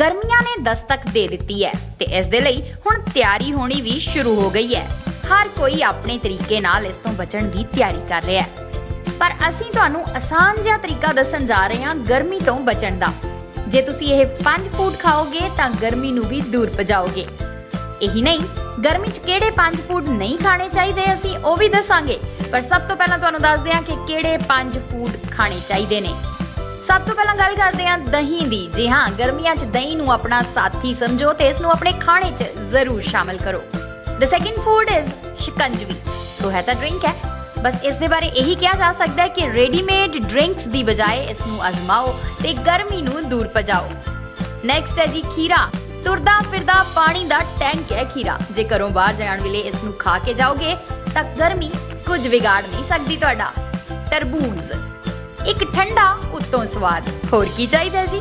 ਗਰਮੀਆਂ ਨੇ ਦਸਤਕ ਦੇ ਦਿੱਤੀ ਹੈ ਤੇ ਇਸ ਦੇ ਲਈ ਹੁਣ ਤਿਆਰੀ ਹੋਣੀ ਵੀ ਸ਼ੁਰੂ ਹੋ ਗਈ ਹੈ। ਹਰ ਕੋਈ ਆਪਣੇ ਤਰੀਕੇ ਨਾਲ ਇਸ ਤੋਂ ਬਚਣ ਦੀ ਤਿਆਰੀ ਕਰ ਰਿਹਾ ਹੈ। ਪਰ ਅਸੀਂ ਤੁਹਾਨੂੰ ਆਸਾਨ ਜਿਹਾ ਤਰੀਕਾ ਦੱਸਣ ਜਾ ਰਹੇ ਹਾਂ ਗਰਮੀ ਤੋਂ ਬਚਣ ਦਾ। ਜੇ ਤੁਸੀਂ ਇਹ ਪੰਜ ਫੂਡ ਖਾਓਗੇ ਤਾਂ ਗਰਮੀ ਨੂੰ ਵੀ ਦੂਰ ਭਜਾਓਗੇ। ਇਹੀ ਨਹੀਂ, ਗਰਮੀ 'ਚ ਕਿਹੜੇ ਪੰਜ ਫੂਡ ਨਹੀਂ ਖਾਣੇ ਚਾਹੀਦੇ ਅਸੀਂ ਉਹ ਵੀ ਦੱਸਾਂਗੇ। ਪਰ ਸਭ ਤੋਂ ਪਹਿਲਾਂ ਤੁਹਾਨੂੰ ਦੱਸਦੇ ਹਾਂ ਕਿ ਕਿਹੜੇ ਪੰਜ ਫੂਡ ਖਾਣੇ ਚਾਹੀਦੇ ਨੇ। ਸਭ ਤੋਂ ਪਹਿਲਾਂ ਗੱਲ ਕਰਦੇ ਹਾਂ ਦਹੀਂ ਦੀ। ਜੀ ਹਾਂ, ਗਰਮੀਆਂ 'ਚ ਦਹੀਂ ਨੂੰ ਆਪਣਾ ਸਾਥੀ ਸਮਝੋ ਤੇ ਇਸ ਨੂੰ ਆਪਣੇ ਖਾਣੇ 'ਚ ਜ਼ਰੂਰ ਸ਼ਾਮਿਲ ਕਰੋ। The second food is shikanjvi. So ਹੈ ਤਾਂ ਡਰਿੰਕ ਹੈ। ਬਸ ਇਸ ਦੇ ਬਾਰੇ ਇਹੀ ਕਿਹਾ ਜਾ ਸਕਦਾ ਹੈ ਕਿ ਰੈਡੀਮੇਡ ਡਰਿੰਕਸ ਦੀ ਬਜਾਏ ਇਸ ਨੂੰ ਅਜ਼ਮਾਓ ਤੇ ਗਰਮੀ ਨੂੰ ਦੂਰ ਭਜਾਓ। ਨੈਕਸਟ ਹੈ ਜੀ ਖੀਰਾ। ਤੁਰਦਾ ਫਿਰਦਾ ਪਾਣੀ ਦਾ ਟੈਂਕ ਹੈ ਖੀਰਾ। ਜੇ ਘਰੋਂ ਬਾਹਰ ਜਾਣ ਵੇਲੇ ਇਸ ਨੂੰ ਖਾ ਕੇ ਜਾਓਗੇ, ਤਾਂ ਗਰਮੀ ਕੁਝ ਵਿਗਾੜ ਨਹੀਂ ਸਕਦੀ ਤੁਹਾਡਾ। ਤਰਬੂਜ਼। ਇੱਕ ਠੰਡਾ, ਉਤੋਂ ਸਵਾਦ। ਹੋਰ ਕੀ ਚਾਹੀਦਾ ਜੀ?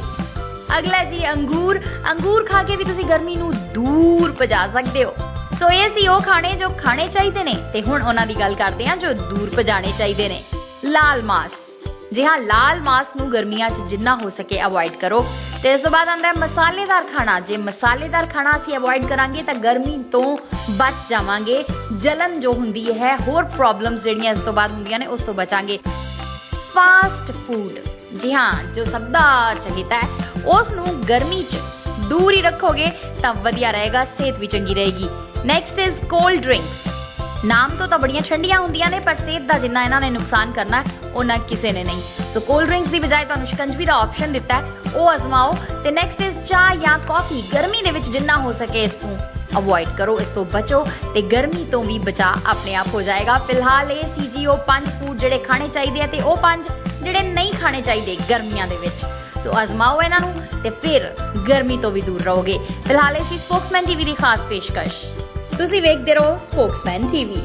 ਅਗਲਾ ਜੀ, ਅੰਗੂਰ। ਅੰਗੂਰ ਖਾ ਕੇ ਵੀ ਤੁਸੀਂ ਗਰਮੀ ਨੂੰ ਦੂਰ ਭਜਾ ਸਕਦੇ ਹੋ। ਸੋ ਇਹ ਸੀ ਉਹ ਖਾਣੇ ਜੋ ਖਾਣੇ ਚਾਹੀਦੇ ਨੇ ਤੇ ਹੁਣ ਉਹਨਾਂ ਦੀ ਗੱਲ ਕਰਦੇ ਹਾਂ ਜੋ ਦੂਰ ਭਜਾਣੇ ਚਾਹੀਦੇ ਨੇ। ਲਾਲ ਮਾਸ। ਜੀ ਹਾਂ, ਲਾਲ ਮਾਸ ਨੂੰ ਗਰਮੀਆਂ 'ਚ ਜਿੰਨਾ ਹੋ ਸਕੇ ਅਵੋਇਡ ਕਰੋ। ਤੇ ਇਸ ਤੋਂ ਬਾਅਦ ਆਂਦਾ ਹੈ ਮਸਾਲੇਦਾਰ ਖਾਣਾ। ਜੇ ਮਸਾਲੇਦਾਰ ਖਾਣਾ ਅਸੀਂ ਅਵੋਇਡ ਕਰਾਂਗੇ ਤਾਂ ਗਰਮੀ ਤੋਂ ਬਚ ਜਾਵਾਂਗੇ। ਜਲਨ ਜੋ ਹੁੰਦੀ ਹੈ, ਹੋਰ ਪ੍ਰੋਬਲਮਸ ਜਿਹੜੀਆਂ ਇਸ ਤੋਂ ਬਾਅਦ ਹੁੰਦੀਆਂ ਨੇ ਉਸ ਤੋਂ ਬਚਾਂਗੇ। ਫਾਸਟ ਫੂਡ ਜੀ ਹਾਂ, ਜੋ ਸਭ ਦਾ ਚਾਹੀਦਾ ਹੈ ਉਸ ਨੂੰ ਗਰਮੀ 'ਚ ਦੂਰ ਹੀ ਰੱਖੋਗੇ ਤਾਂ ਵਧੀਆ ਰਹੇਗਾ, ਸਿਹਤ ਵੀ ਚੰਗੀ ਰਹੇਗੀ। ਨੈਕਸਟ ਇਜ਼ ਕੋਲਡ ਡਰਿੰਕਸ ਨਾਮ ਤੋਂ ਤਾਂ ਬੜੀਆਂ ਠੰਡੀਆਂ ਹੁੰਦੀਆਂ ਨੇ, ਪਰ ਸਿਹਤ ਦਾ ਜਿੰਨਾ ਇਹਨਾਂ ਨੇ ਨੁਕਸਾਨ ਕਰਨਾ ਉਹਨਾਂ ਕਿਸੇ ਨੇ ਨਹੀਂ। ਸੋ ਕੋਲਡ ਡਰਿੰਕਸ ਦੀ ਬਜਾਏ ਤੁਹਾਨੂੰ ਸ਼ਿਕੰਜਵੀ ਦਾ ਆਪਸ਼ਨ ਦਿੱਤਾ ਹੈ, ਉਹ ਅਜ਼ਮਾਓ। ਤੇ ਨੈਕਸਟ ਇਜ਼ ਚਾਹ ਜਾਂ ਕਾਫੀ ਗਰਮੀ ਦੇ ਵਿੱਚ ਜਿੰਨਾ ਹੋ ਸਕੇ ਇਸ ਤੋਂ। ਅਵੋਇਡ ਕਰੋ, ਇਸ ਤੋਂ ਬਚੋ ਤੇ ਗਰਮੀ ਤੋਂ ਵੀ ਬਚਾ ਆਪਣੇ ਆਪ ਹੋ ਜਾਏਗਾ। ਫਿਲਹਾਲ ਇਹ ਸੀ ਜੀ ਉਹ ਪੰਜ ਫੂਡ ਜਿਹੜੇ ਖਾਣੇ ਚਾਹੀਦੇ ਆ ਤੇ ਉਹ ਪੰਜ ਜਿਹੜੇ ਨਹੀਂ ਖਾਣੇ ਚਾਹੀਦੇ ਗਰਮੀਆਂ ਦੇ ਵਿੱਚ। ਸੋ ਅਜ਼ਮਾਓ ਇਹਨਾਂ ਨੂੰ ਤੇ ਫਿਰ ਗਰਮੀ ਤੋਂ ਵੀ ਦੂਰ ਰਹੋਗੇ। ਫਿਲਹਾਲ ਇਹ ਸੀ ਸਪੋਕਸਮੈਨ ਟੀਵੀ ਦੀ ਖਾਸ ਪੇਸ਼ਕਸ਼। ਤੁਸੀਂ ਵੇਖਦੇ ਰਹੋ ਸਪੋਕਸਮੈਨ ਟੀਵੀ